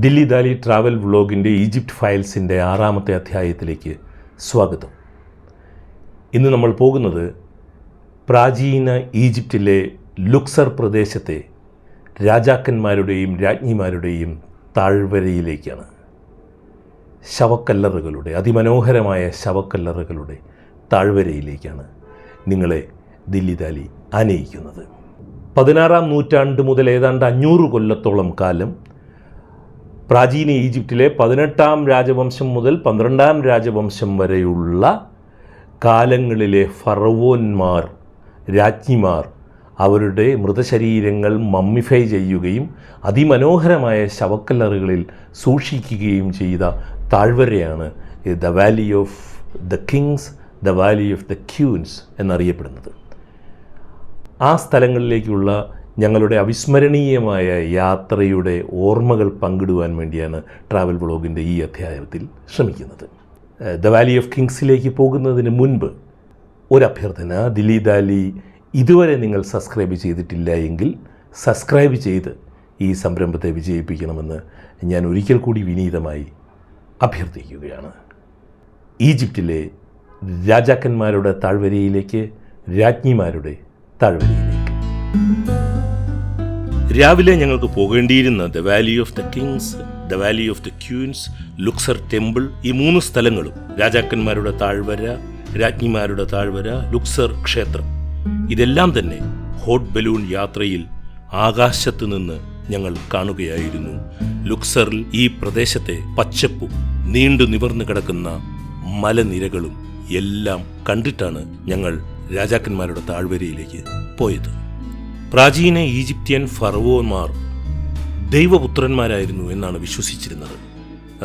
ദില്ലി ദാലി travel വ്ളോഗിന്റെ Egypt ഫയൽസിന്റെ ആറാമത്തെ അധ്യായത്തിലേക്ക് സ്വാഗതം. ഇന്ന് നമ്മൾ പോകുന്നത് പ്രാചീന ഈജിപ്റ്റിലെ ലുക്സർ പ്രദേശത്തെ രാജാക്കന്മാരുടെയും രാജ്ഞിമാരുടെയും താഴ്വരയിലേക്കാണ്. ശവക്കല്ലറുകളുടെ അതിമനോഹരമായ ശവക്കല്ലറുകളുടെ താഴ്വരയിലേക്കാണ് നിങ്ങളെ ദില്ലി ദാലി ആനയിക്കുന്നത്. പതിനാറാം നൂറ്റാണ്ട് മുതൽ ഏതാണ്ട് അഞ്ഞൂറ് കൊല്ലത്തോളം കാലം പ്രാചീന ഈജിപ്തിലെ പതിനെട്ടാം രാജവംശം മുതൽ പന്ത്രണ്ടാം രാജവംശം വരെയുള്ള കാലങ്ങളിലെ ഫറവോന്മാർ രാജ്ഞിമാർ അവരുടെ മൃതശരീരങ്ങൾ മമ്മിഫൈ ചെയ്യുകയും അതിമനോഹരമായ ശവക്കല്ലറുകളിൽ സൂക്ഷിക്കുകയും ചെയ്ത താഴ്വരയാണ് the valley of the kings the valley of the queens എന്നറിയപ്പെടുന്നത്. ആ സ്ഥലങ്ങളിലേക്കുള്ള ഞങ്ങളുടെ അവിസ്മരണീയമായ യാത്രയുടെ ഓർമ്മകൾ പങ്കിടുവാൻ വേണ്ടിയാണ് ട്രാവൽ ബ്ലോഗിന്റെ ഈ അധ്യായത്തിൽ ശ്രമിക്കുന്നത്. ദ വാലി ഓഫ് കിങ്സിലേക്ക് പോകുന്നതിന് മുൻപ് ഒരു അഭ്യർത്ഥന ദിലി ദാലി ഇതുവരെ നിങ്ങൾ സബ്സ്ക്രൈബ് ചെയ്തിട്ടില്ല എങ്കിൽ സബ്സ്ക്രൈബ് ചെയ്ത് ഈ സംരംഭത്തെ വിജയിപ്പിക്കണമെന്ന് ഞാൻ ഒരിക്കൽ കൂടി വിനീതമായി അഭ്യർത്ഥിക്കുകയാണ്. ഈജിപ്തിലെ രാജാക്കന്മാരുടെ താഴ്വരയിലേക്ക് രാജ്ഞിമാരുടെ താഴ്വരയിലേക്ക്. രാവിലെ ഞങ്ങൾക്ക് പോകേണ്ടിയിരുന്ന the valley of the kings the valley of the queens Luxor temple ഈ മൂന്ന് സ്ഥലങ്ങളും രാജാക്കന്മാരുടെ താഴ്വര രാജ്ഞിമാരുടെ താഴ്വര ലുക്സർ ക്ഷേത്രം ഇതെല്ലാം തന്നെ ഹോട്ട് ബലൂൺ യാത്രയിൽ ആകാശത്ത് നിന്ന് ഞങ്ങൾ കാണുകയായിരുന്നു. ലുക്സറിൽ ഈ പ്രദേശത്തെ പച്ചപ്പും നീണ്ടു നിവർന്നു കിടക്കുന്ന മലനിരകളും എല്ലാം കണ്ടിട്ടാണ് ഞങ്ങൾ രാജാക്കന്മാരുടെ താഴ്വരയിലേക്ക് പോയത്. പ്രാചീന ഈജിപ്ത്യൻ ഫറവോന്മാർ ദൈവപുത്രന്മാരായിരുന്നു എന്നാണ് വിശ്വസിച്ചിരുന്നത്.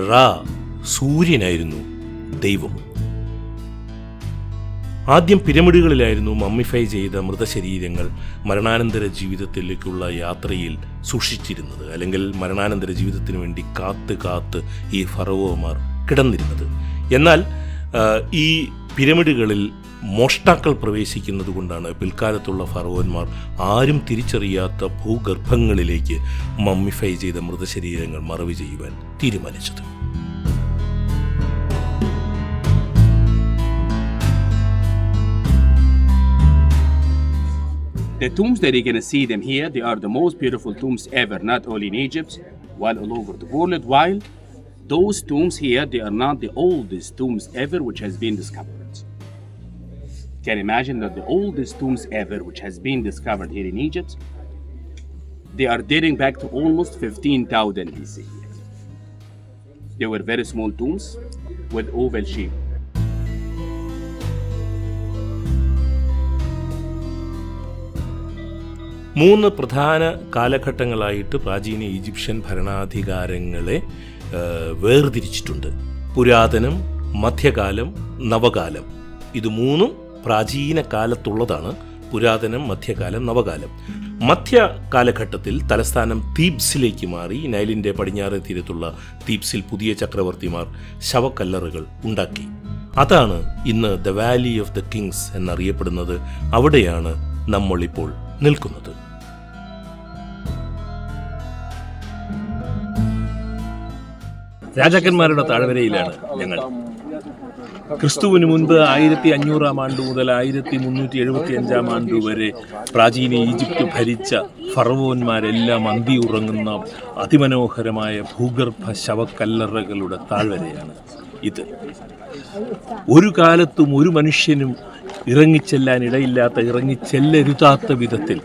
റാ സൂര്യനായിരുന്നു ദൈവം. ആദ്യം പിരമിഡുകളിലായിരുന്നു മമ്മിഫൈ ചെയ്ത മൃതശരീരങ്ങൾ മരണാനന്തര ജീവിതത്തിലേക്കുള്ള യാത്രയിൽ സൂക്ഷിച്ചിരുന്നത്. അല്ലെങ്കിൽ മരണാനന്തര ജീവിതത്തിന് വേണ്ടി കാത്ത് കാത്ത് ഈ ഫറവോമാർ കിടന്നിരുന്നത്. എന്നാൽ ഈ പിരമിഡുകളിൽ മോഷ്ടാക്കൾ പ്രവേശിക്കുന്നത് കൊണ്ടാണ് പിൽക്കാലത്തുള്ള ഫറവോന്മാർ ആരും തിരിച്ചറിയാത്ത ഭൂഗർഭങ്ങളിലേക്ക് മമ്മിഫൈ ചെയ്ത മൃതശരീരങ്ങൾ മറവ് ചെയ്യുവാൻ തീരുമാനിച്ചത് The tombs that you're to see them here, they are the most beautiful tombs ever, not only in Egypt, while all over the world. While those tombs here, they are not the oldest tombs ever which has been discovered. Can imagine that the oldest tombs ever which has been discovered here in Egypt, they are dating back to almost 15,000 BC. They were very small tombs with oval shape. മൂന്ന് പ്രധാന കാലഘട്ടങ്ങളായിട്ട് പ്രാചീന Egyptian ഭരണാധികാരങ്ങളെ വേർതിരിച്ചിട്ടുണ്ട് പുരാതനം മധ്യകാലം നവകാലം ഇത് മൂന്നും പ്രാചീന കാലത്തുള്ളതാണ് പുരാതനം മധ്യകാലം നവകാലം. മധ്യ കാലഘട്ടത്തിൽ തലസ്ഥാനം തീബ്സിലേക്ക് മാറി നൈലിന്റെ പടിഞ്ഞാറ് തീരത്തുള്ള തീബ്സിൽ പുതിയ ചക്രവർത്തിമാർ ശവക്കല്ലറുകൾ ഉണ്ടാക്കി. അതാണ് ഇന്ന് the valley of the kings എന്നറിയപ്പെടുന്നത്. അവിടെയാണ് നമ്മളിപ്പോൾ നിൽക്കുന്നത്. രാജാക്കന്മാരുടെ താഴ്വരയിലാണ് ഞങ്ങൾ. ക്രിസ്തുവിന് മുൻപ് ആയിരത്തി അഞ്ഞൂറാം ആണ്ട് മുതൽ ആയിരത്തി മുന്നൂറ്റി എഴുപത്തി അഞ്ചാം ആണ്ട് വരെ പ്രാചീന ഈജിപ്ത് ഭരിച്ച ഫറവോന്മാരെല്ലാം അന്തി ഉറങ്ങുന്ന അതിമനോഹരമായ ഭൂഗർഭ ശവക്കല്ലറകളുടെ താഴ്വരയാണ് ഇത്. ഒരു കാലത്തും ഒരു മനുഷ്യനും ഇറങ്ങിച്ചെല്ലാൻ ഇടയില്ലാത്ത ഇറങ്ങിച്ചെല്ലരുതാത്ത വിധത്തിൽ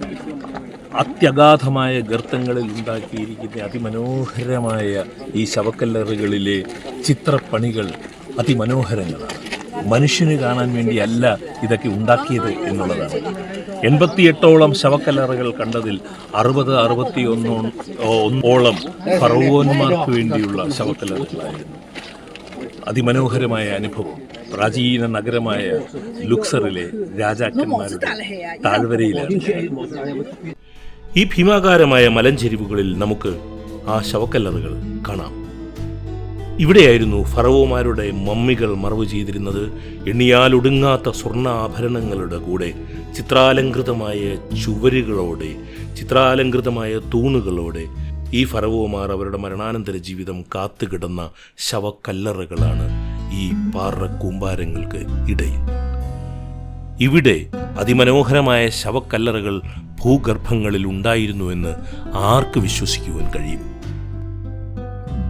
അത്യഗാധമായ ഗർത്തങ്ങളിൽ ഉണ്ടാക്കിയിരിക്കുന്ന അതിമനോഹരമായ ഈ ശവക്കല്ലറുകളിലെ ചിത്രപ്പണികൾ അതിമനോഹരങ്ങളാണ്. മനുഷ്യന് കാണാൻ വേണ്ടിയല്ല ഇതൊക്കെ ഉണ്ടാക്കിയത് എന്നുള്ളതാണ്. എൺപത്തിയെട്ടോളം ശവക്കല്ലറകൾ കണ്ടതിൽ അറുപത് അറുപത്തി ഒന്നോളം ഫറവോന്മാർക്ക് വേണ്ടിയുള്ള ശവക്കല്ലറകളായിരുന്നു. അതിമനോഹരമായ അനുഭവം. പ്രാചീന നഗരമായ ലുക്സറിലെ രാജാക്കന്മാരുടെ താഴ്വരയിലാണ്. ഈ ഭീമാകാരമായ മലഞ്ചെരിവുകളിൽ നമുക്ക് ആ ശവക്കല്ലറുകൾ കാണാം. ഇവിടെയായിരുന്നു ഫറവോമാരുടെ മമ്മികൾ മറവ് ചെയ്തിരുന്നത്. എണ്ണിയാലൊടുങ്ങാത്ത സ്വർണ ആഭരണങ്ങളുടെ കൂടെ ചിത്രാലങ്കൃതമായ ചുവരുകളോടെ ചിത്രാലങ്കൃതമായ തൂണുകളോടെ. ഈ ഫറവോമാർ അവരുടെ മരണാനന്തര ജീവിതം കാത്തുകിടന്ന ശവക്കല്ലറകളാണ് ഈ പാറ കൂമ്പാരങ്ങൾക്ക് ഇടയിൽ. ഇവിടെ അതിമനോഹരമായ ശവക്കല്ലറകൾ ഭൂഗർഭങ്ങളിൽ ഉണ്ടായിരുന്നുവെന്ന് ആർക്ക് വിശ്വസിക്കുവാൻ കഴിയും?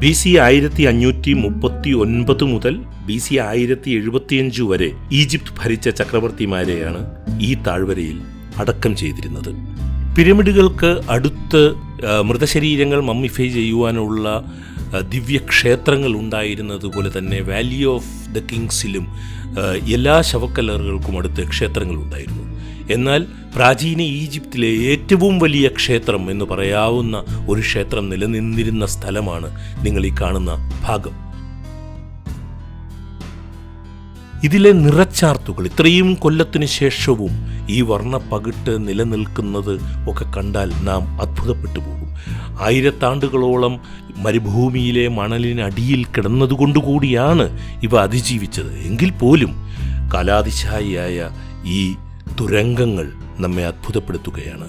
ബി സി ആയിരത്തി അഞ്ഞൂറ്റി മുപ്പത്തി ഒൻപത് മുതൽ ബി സി ആയിരത്തി എഴുപത്തിയഞ്ച് വരെ ഈജിപ്ത് ഭരിച്ച ചക്രവർത്തിമാരെയാണ് ഈ താഴ്വരയിൽ അടക്കം ചെയ്തിരുന്നത്. പിരമിഡുകൾക്ക് അടുത്ത് മൃതശരീരങ്ങൾ മമ്മിഫൈ ചെയ്യുവാനുള്ള ദിവ്യക്ഷേത്രങ്ങൾ ഉണ്ടായിരുന്നതുപോലെ തന്നെ വാലി ഓഫ് ദ കിങ്സിലും എല്ലാ ശവക്കല്ലറുകൾക്കും അടുത്ത് ക്ഷേത്രങ്ങൾ ഉണ്ടായിരുന്നു. എന്നാൽ പ്രാചീന ഈജിപ്തിലെ ഏറ്റവും വലിയ ക്ഷേത്രം എന്ന് പറയാവുന്ന ഒരു ക്ഷേത്രം നിലനിന്നിരുന്ന സ്ഥലമാണ് നിങ്ങൾ ഈ കാണുന്ന ഭാഗം. ഇതിലെ നിറച്ചാർത്തുകൾ ഇത്രയും കൊല്ലത്തിനു ശേഷവും ഈ വർണപ്പകിട്ട് നിലനിൽക്കുന്നത് ഒക്കെ കണ്ടാൽ നാം അത്ഭുതപ്പെട്ടു പോകും. ആയിരത്താണ്ടുകളോളം മരുഭൂമിയിലെ മണലിനടിയിൽ കിടന്നതുകൊണ്ടുകൂടിയാണ് ഇവ അതിജീവിച്ചത്. എങ്കിൽ പോലും കാലാതിശായിയായ ഈ തുരങ്കങ്ങൾ നമ്മെ അത്ഭുതപ്പെടുത്തുകയാണ്.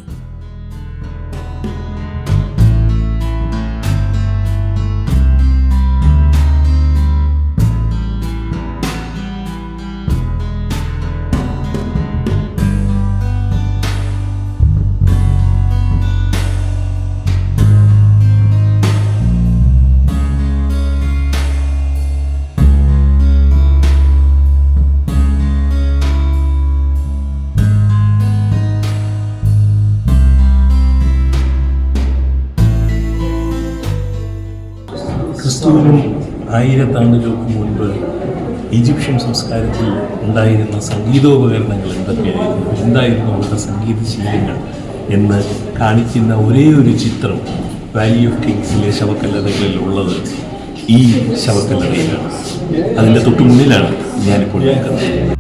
ആയിരത്താണ്ടുകൾക്ക് മുൻപ് ഈജിപ്ഷ്യൻ സംസ്കാരത്തിൽ ഉണ്ടായിരുന്ന സംഗീതോപകരണങ്ങൾ എന്തൊക്കെയായിരുന്നു? എന്തായിരുന്നു അവരുടെ സംഗീത ശീലങ്ങൾ എന്ന് കാണിക്കുന്ന ഒരേ ഒരു ചിത്രം വാലി ഓഫ് കിങ്സിലെ ശവക്കല്ലറകളിൽ ഉള്ളത് ഈ ശവക്കല്ലറയിലാണ്. അതിന്റെ തൊട്ടു മുന്നിലാണ് ഞാനിപ്പോൾ നിൽക്കുന്നത്.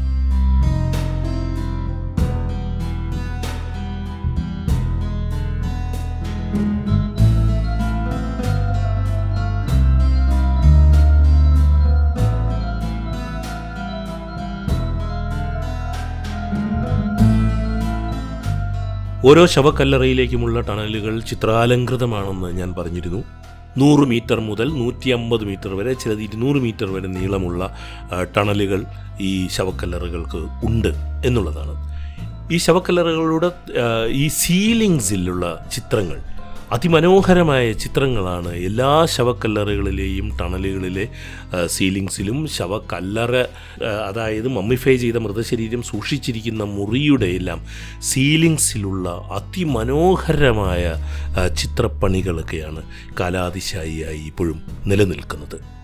ഓരോ ശവക്കല്ലറയിലേക്കുമുള്ള ടണലുകൾ ചിത്രാലങ്കൃതമാണെന്ന് ഞാൻ പറഞ്ഞിരുന്നു. നൂറ് മീറ്റർ മുതൽ നൂറ്റി അമ്പത് മീറ്റർ വരെ ചിലത് ഇരുന്നൂറ് മീറ്റർ വരെ നീളമുള്ള ടണലുകൾ ഈ ശവക്കല്ലറകൾക്ക് ഉണ്ട് എന്നുള്ളതാണ്. ഈ ശവക്കല്ലറകളുടെ ഈ സീലിങ്സിലുള്ള ചിത്രങ്ങൾ അതിമനോഹരമായ ചിത്രങ്ങളാണ് എല്ലാ ശവക്കല്ലറകളിലെയും ടണലുകളിലെ സീലിങ്സിലും ശവക്കല്ലറ അതായത് മമ്മിഫൈ ചെയ്ത മൃതശരീരം സൂക്ഷിച്ചിരിക്കുന്ന മുറിയുടെ എല്ലാം സീലിങ്സിലുള്ള അതിമനോഹരമായ ചിത്രപ്പണികളൊക്കെയാണ് കാലാതിശായിയായി ഇപ്പോഴും നിലനിൽക്കുന്നത്.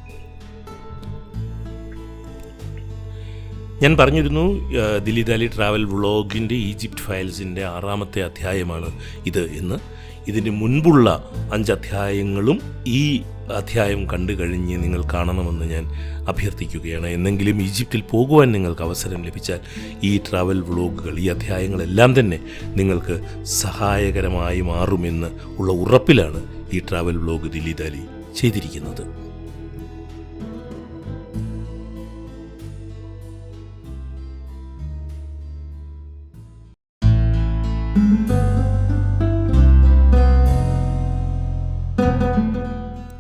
ഞാൻ പറഞ്ഞിരുന്നു ദില്ലി ദാലി ട്രാവൽ വ്ളോഗിന്റെ ഈജിപ്റ്റ് ഫയൽസിന്റെ ആറാമത്തെ അധ്യായമാണ് ഇത് എന്ന്. ഇതിന് മുൻപുള്ള അഞ്ച് അധ്യായങ്ങളും ഈ അധ്യായം കണ്ടു കഴിഞ്ഞ് നിങ്ങൾ കാണണമെന്ന് ഞാൻ അഭ്യർത്ഥിക്കുകയാണ്. എന്നെങ്കിലും ഈജിപ്തിൽ പോകുവാൻ നിങ്ങൾക്ക് അവസരം ലഭിച്ചാൽ ഈ ട്രാവൽ വ്ളോഗുകൾ ഈ അധ്യായങ്ങളെല്ലാം തന്നെ നിങ്ങൾക്ക് സഹായകരമായി മാറുമെന്ന് ഉള്ള ഉറപ്പിലാണ് ഈ ട്രാവൽ വ്ളോഗ് ദില്ലി ദാലി ചെയ്തിരിക്കുന്നത്.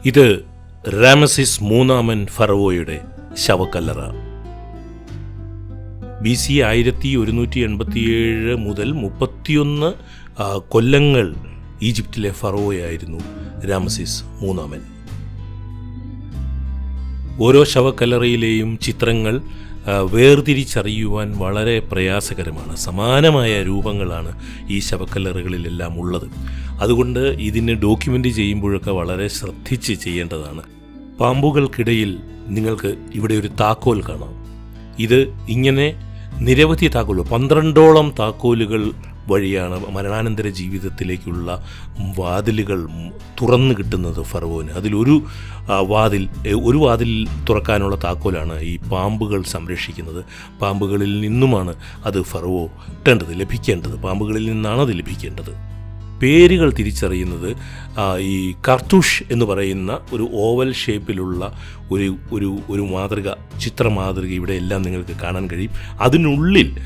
ഇത് റാമസിസ് മൂന്നാമൻ ഫറവോയുടെ ശവക്കല്ലറ. ബി സി ആയിരത്തി ഒരുന്നൂറ്റി എൺപത്തിയേഴ് മുതൽ മുപ്പത്തിയൊന്ന് കൊല്ലങ്ങൾ ഈജിപ്തിലെ ഫറവോയായിരുന്നു രാമസിസ് മൂന്നാമൻ. ഓരോ ശവക്കല്ലറയിലെയും ചിത്രങ്ങൾ വേർതിരിച്ചറിയുവാൻ വളരെ പ്രയാസകരമാണ്. സമാനമായ രൂപങ്ങളാണ് ഈ ശവക്കല്ലറുകളിലെല്ലാം ഉള്ളത്. അതുകൊണ്ട് ഇതിനെ ഡോക്യുമെന്റ് ചെയ്യുമ്പോഴൊക്കെ വളരെ ശ്രദ്ധിച്ച് ചെയ്യേണ്ടതാണ്. പാമ്പുകൾക്കിടയിൽ നിങ്ങൾക്ക് ഇവിടെ ഒരു താക്കോൽ കാണാം. ഇത് ഇങ്ങനെ നിരവധി താക്കോലുകൾ പന്ത്രണ്ടോളം താക്കോലുകൾ വഴിയാണ് മരണാനന്തര ജീവിതത്തിലേക്കുള്ള വാതിലുകൾ തുറന്നു കിട്ടുന്നത് ഫറവോന്. അതിലൊരു വാതിൽ ഒരു വാതിൽ തുറക്കാനുള്ള താക്കോലാണ് ഈ പാമ്പുകൾ സംരക്ഷിക്കുന്നത്. പാമ്പുകളിൽ നിന്നുമാണ് അത് ഫറവോ കിട്ടേണ്ടത് ലഭിക്കേണ്ടത്. പാമ്പുകളിൽ നിന്നാണ് അത് ലഭിക്കേണ്ടത്. പേരുകൾ തിരിച്ചറിയുന്നത് ഈ കർത്തൂഷ് എന്ന് പറയുന്ന ഒരു ഓവൽ ഷേപ്പിലുള്ള ഒരു ഒരു ഒരു മാതൃക ചിത്ര മാതൃക ഇവിടെ എല്ലാം നിങ്ങൾക്ക് കാണാൻ കഴിയും. അതിനുള്ളിൽ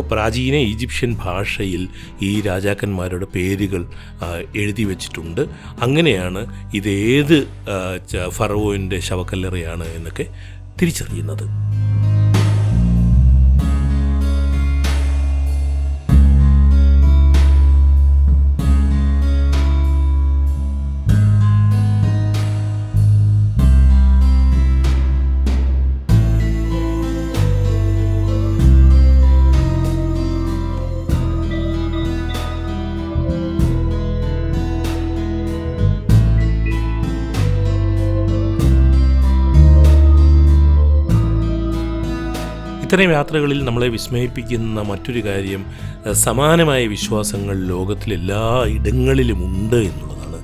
പ്രാചീന ഈജിപ്ഷ്യൻ ഭാഷയിൽ ഈ രാജാക്കന്മാരുടെ പേരുകൾ എഴുതി വച്ചിട്ടുണ്ട്. അങ്ങനെയാണ് ച- ഫറവോന്റെ ശവക്കല്ലറയാണ് എന്നൊക്കെ തിരിച്ചറിയുന്നത്. ഇത്തരം യാത്രകളിൽ നമ്മളെ വിസ്മയിപ്പിക്കുന്ന മറ്റൊരു കാര്യം സമാനമായ വിശ്വാസങ്ങൾ ലോകത്തിലെല്ലാ ഇടങ്ങളിലും ഉണ്ട് എന്നുള്ളതാണ്.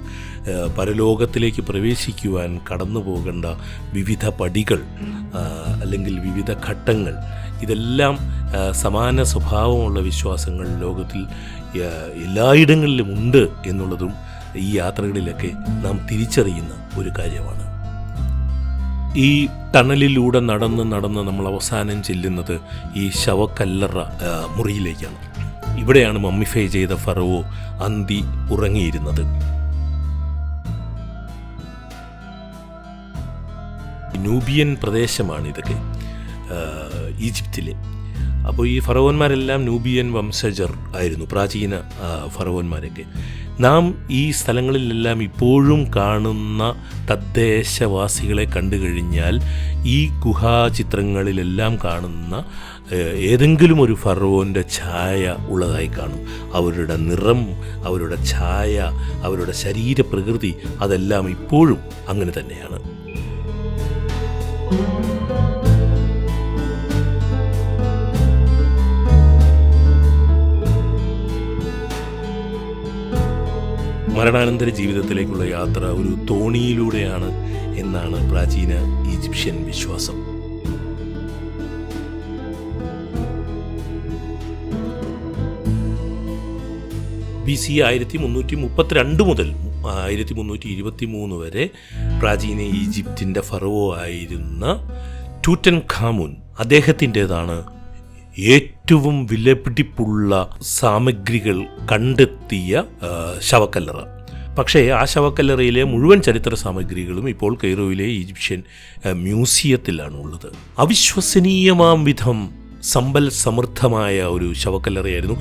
പരലോകത്തിലേക്ക് പ്രവേശിക്കുവാൻ കടന്നു പോകേണ്ട വിവിധ പടികൾ അല്ലെങ്കിൽ വിവിധ ഘട്ടങ്ങൾ ഇതെല്ലാം സമാന സ്വഭാവമുള്ള വിശ്വാസങ്ങൾ ലോകത്തിൽ എല്ലായിടങ്ങളിലും ഉണ്ട് എന്നുള്ളതും ഈ യാത്രകളിലൊക്കെ നാം തിരിച്ചറിയുന്ന ഒരു കാര്യമാണ്. ഈ ടണലിലൂടെ നടന്ന് നടന്ന് നമ്മൾ അവസാനം ചെല്ലുന്നത് ഈ ശവക്കല്ലറ മുറിയിലേക്കാണ്. ഇവിടെയാണ് മമ്മിഫൈ ചെയ്ത ഫറവോ അന്തി ഉറങ്ങിയിരുന്നത്. നൂബിയൻ പ്രദേശമാണ് ഇതൊക്കെ ഈജിപ്തിലെ. അപ്പോൾ ഈ ഫറവോന്മാരെല്ലാം നൂബിയൻ വംശജർ ആയിരുന്നു പ്രാചീന ഫറവന്മാരൊക്കെ. നാം ഈ സ്ഥലങ്ങളിലെല്ലാം ഇപ്പോഴും കാണുന്ന തദ്ദേശവാസികളെ കണ്ടു കഴിഞ്ഞാൽ ഈ ഗുഹാചിത്രങ്ങളിലെല്ലാം കാണുന്ന ഏതെങ്കിലും ഒരു ഫറവോന്റെ ഛായ ഉള്ളതായി കാണും. അവരുടെ നിറം അവരുടെ ഛായ അവരുടെ ശരീരപ്രകൃതി അതെല്ലാം ഇപ്പോഴും അങ്ങനെ തന്നെയാണ്. മരണാനന്തര ജീവിതത്തിലേക്കുള്ള യാത്ര ഒരു തോണിയിലൂടെയാണ് എന്നാണ് പ്രാചീന ഈജിപ്ഷ്യൻ വിശ്വാസം. ബി സി ആയിരത്തി മുന്നൂറ്റി മുപ്പത്തിരണ്ട് മുതൽ ആയിരത്തി മുന്നൂറ്റി ഇരുപത്തി മൂന്ന് വരെ പ്രാചീന ഈജിപ്തിന്റെ ഫറവോ ആയിരുന്ന ടൂറ്റൻ ഖാമുൻ അദ്ദേഹത്തിന്റെതാണ് ഏറ്റവും വിലപിടിപ്പുള്ള സാമഗ്രികൾ കണ്ടെത്തിയ ശവക്കല്ലറ. പക്ഷേ ആ ശവക്കല്ലറയിലെ മുഴുവൻ ചരിത്ര സാമഗ്രികളും ഇപ്പോൾ കെയ്റോയിലെ ഈജിപ്ഷ്യൻ മ്യൂസിയത്തിലാണ് ഉള്ളത് അവിശ്വസനീയമാം വിധം സമ്പൽ സമൃദ്ധമായ ഒരു ശവക്കല്ലറയായിരുന്നു.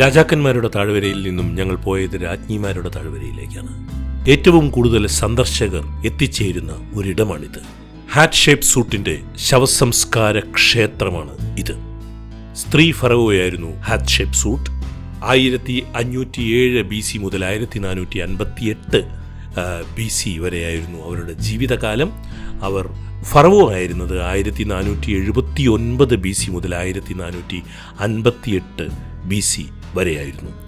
രാജാക്കന്മാരുടെ താഴ്വരയിൽ നിന്നും ഞങ്ങൾ പോയത് രാജ്ഞിമാരുടെ താഴ്വരയിലേക്കാണ്. ഏറ്റവും കൂടുതൽ സന്ദർശകർ എത്തിച്ചേരുന്ന ഒരിടമാണിത്. ഹാറ്റ് ഷേപ്പ് സൂട്ടിന്റെ ശവസംസ്കാര ക്ഷേത്രമാണ് ഇത്. സ്ത്രീ ഫറവോയായിരുന്നു ഹാറ്റ് ഷേപ്പ് സൂട്ട് ആയിരത്തി അഞ്ഞൂറ്റി ഏഴ് ബി സി മുതൽ ആയിരത്തി നാനൂറ്റി അൻപത്തി എട്ട് ബി സി വരെയായിരുന്നു അവരുടെ ജീവിതകാലം. അവർ ഫറവോ ആയിരുന്നത് ആയിരത്തി നാനൂറ്റി എഴുപത്തി ഒൻപത് ബി സി മുതൽ ആയിരത്തി നാനൂറ്റി അൻപത്തി എട്ട് ബി സി വരെയായിരുന്നു.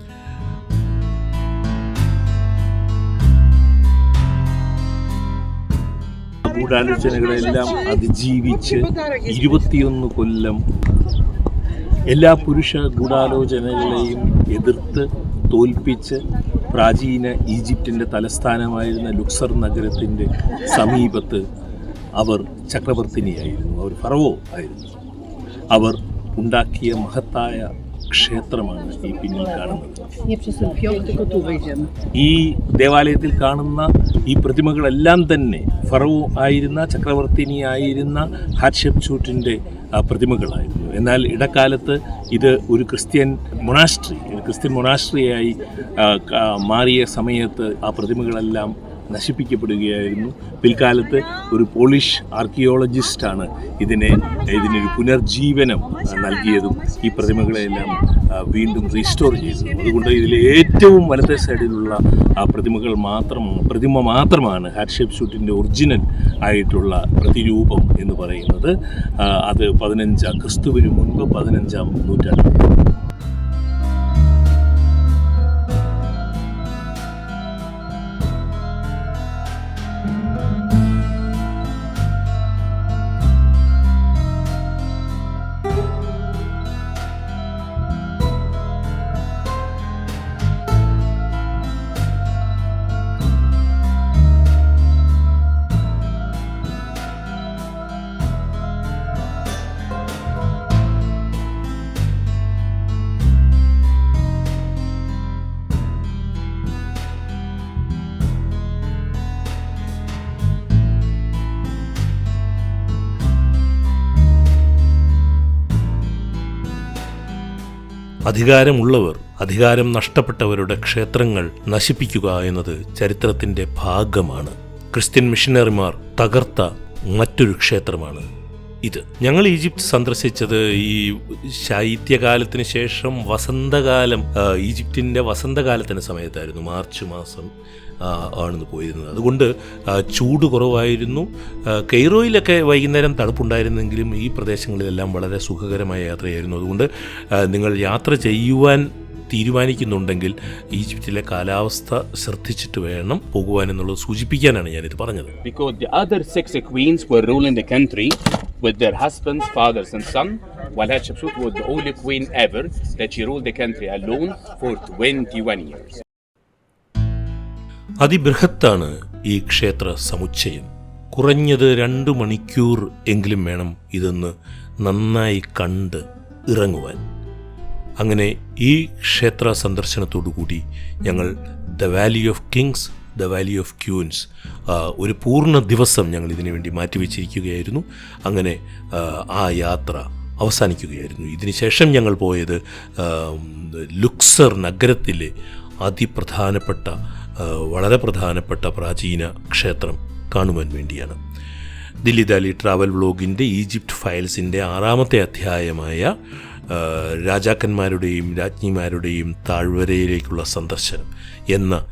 ഗൂഢാലോചനകളെല്ലാം അതിജീവിച്ച് ഇരുപത്തിയൊന്ന് കൊല്ലം എല്ലാ പുരുഷ ഗൂഢാലോചനകളെയും എതിർത്ത് തോൽപ്പിച്ച് പ്രാചീന ഈജിപ്തിന്റെ തലസ്ഥാനമായിരുന്ന ലുക്സർ നഗരത്തിന്റെ സമീപത്ത് അവർ ചക്രവർത്തിനിയായിരുന്നു. അവർ ഫറവോ ആയിരുന്നു. അവർ ഉണ്ടാക്കിയ മഹത്തായ ക്ഷേത്രമാണ് ഈ പിന്നിൽ കാണുന്നത്. ഈ ദേവാലയത്തിൽ കാണുന്ന ഈ പ്രതിമകളെല്ലാം തന്നെ ഫറവോ ആയിരുന്ന ചക്രവർത്തിനിയായിരുന്ന ഹാറ്റ്ഷെപ് ചൂട്ടിന്റെ പ്രതിമകളായിരുന്നു. എന്നാൽ ഇടക്കാലത്ത് ഇത് ഒരു ക്രിസ്ത്യൻ മൊണാസ്ട്രി ക്രിസ്ത്യൻ മൊണാസ്ട്രിയായി മാറിയ സമയത്ത് ആ പ്രതിമകളെല്ലാം നശിപ്പിക്കപ്പെടുകയായിരുന്നു. പിൽക്കാലത്ത് ഒരു പോളിഷ് ആർക്കിയോളജിസ്റ്റാണ് ഇതിനെ ഇതിനൊരു പുനർജീവനം നൽകിയതും ഈ പ്രതിമകളെല്ലാം വീണ്ടും റീസ്റ്റോർ ചെയ്തതും. അതുകൊണ്ട് ഇതിൽ ഏറ്റവും വലത്തെ സൈഡിലുള്ള പ്രതിമകൾ മാത്രം പ്രതിമ മാത്രമാണ് ഹാറ്റ്ഷേപ്പ് ഷൂട്ടിന്റെ ഒറിജിനൽ ആയിട്ടുള്ള പ്രതിരൂപം എന്ന് പറയുന്നത്. അത് പതിനഞ്ചാം ക്രിസ്തുവിന് മുൻപ് പതിനഞ്ചാം നൂറ്റാണ്ടിൽ. അധികാരമുള്ളവർ അധികാരം നഷ്ടപ്പെട്ടവരുടെ ക്ഷേത്രങ്ങൾ നശിപ്പിക്കുക എന്നത് ചരിത്രത്തിന്റെ ഭാഗമാണ്. ക്രിസ്ത്യൻ മിഷനറിമാർ തകർത്ത മറ്റൊരു ക്ഷേത്രമാണ് ഇത്. ഞങ്ങൾ ഈജിപ്ത് സന്ദർശിച്ചത് ഈ ശൈത്യകാലത്തിന് ശേഷം വസന്തകാലം ഈജിപ്തിന്റെ വസന്തകാലത്തിന്റെ സമയത്തായിരുന്നു. മാർച്ച് മാസം ആണ് പോയിരുന്നത്. അതുകൊണ്ട് ചൂട് കുറവായിരുന്നു. കെയ്റോയിലൊക്കെ വൈകുന്നേരം തണുപ്പുണ്ടായിരുന്നെങ്കിലും ഈ പ്രദേശങ്ങളിലെല്ലാം വളരെ സുഖകരമായ യാത്രയായിരുന്നു. അതുകൊണ്ട് നിങ്ങൾ യാത്ര ചെയ്യുവാൻ തീരുമാനിക്കുന്നുണ്ടെങ്കിൽ ഈജിപ്തിലെ കാലാവസ്ഥ ശ്രദ്ധിച്ചിട്ട് വേണം പോകുവാൻ എന്നുള്ളത് സൂചിപ്പിക്കാനാണ് ഞാനിത് പറഞ്ഞത്. Because the other six queens were ruling the country with their husbands, fathers, and son, while Hatshepsut was the only queen ever that she ruled the country alone for 21 years. അതിബൃഹത്താണ് ഈ ക്ഷേത്ര സമുച്ചയം. കുറഞ്ഞത് രണ്ട് മണിക്കൂർ എങ്കിലും വേണം ഇതൊന്ന് നന്നായി കണ്ട് ഇറങ്ങുവാൻ. അങ്ങനെ ഈ ക്ഷേത്ര സന്ദർശനത്തോടുകൂടി ഞങ്ങൾ the valley of kings the valley of queens ഒരു പൂർണ ദിവസം ഞങ്ങൾ ഇതിനു വേണ്ടി മാറ്റിവെച്ചിരിക്കുകയായിരുന്നു. അങ്ങനെ ആ, യാത്ര അവസാനിക്കുകയായിരുന്നു. ഇതിനുശേഷം ഞങ്ങൾ പോയത് ലുക്സർ നഗരത്തിലെ അതിപ്രധാനപ്പെട്ട വളരെ പ്രധാനപ്പെട്ട പ്രാചീന ക്ഷേത്രം കാണുവാൻ വേണ്ടിയാണ്. ദില്ലി ദാലി ട്രാവൽ വ്ളോഗിന്റെ ഈജിപ്റ്റ് ഫയൽസിന്റെ ആറാമത്തെ അധ്യായമായ രാജാക്കന്മാരുടെയും രാജ്ഞിമാരുടെയും താഴ്വരയിലേക്കുള്ള സന്ദർശനം എന്ന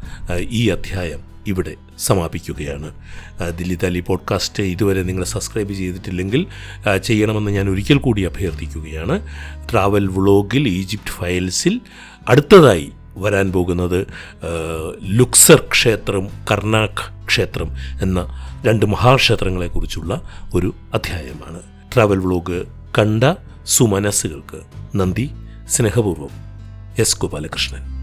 ഈ അധ്യായം ഇവിടെ സമാപിക്കുകയാണ്. ദില്ലി ദാലി പോഡ്കാസ്റ്റ് ഇതുവരെ നിങ്ങൾ സബ്സ്ക്രൈബ് ചെയ്തിട്ടില്ലെങ്കിൽ ചെയ്യണമെന്ന് ഞാൻ ഒരിക്കൽ കൂടി അഭ്യർത്ഥിക്കുകയാണ്. ട്രാവൽ വ്ളോഗിൽ ഈജിപ്റ്റ് ഫയൽസിൽ അടുത്തതായി വരാൻ പോകുന്നത് ലുക്സർ ക്ഷേത്രം കർണാക് ക്ഷേത്രം എന്ന രണ്ട് മഹാക്ഷേത്രങ്ങളെക്കുറിച്ചുള്ള ഒരു അധ്യായമാണ്. ട്രാവൽ വ്ളോഗ് കണ്ട സുമനസ്സുകൾക്ക് നന്ദി സ്നേഹപൂർവം എസ് ഗോപാലകൃഷ്ണൻ.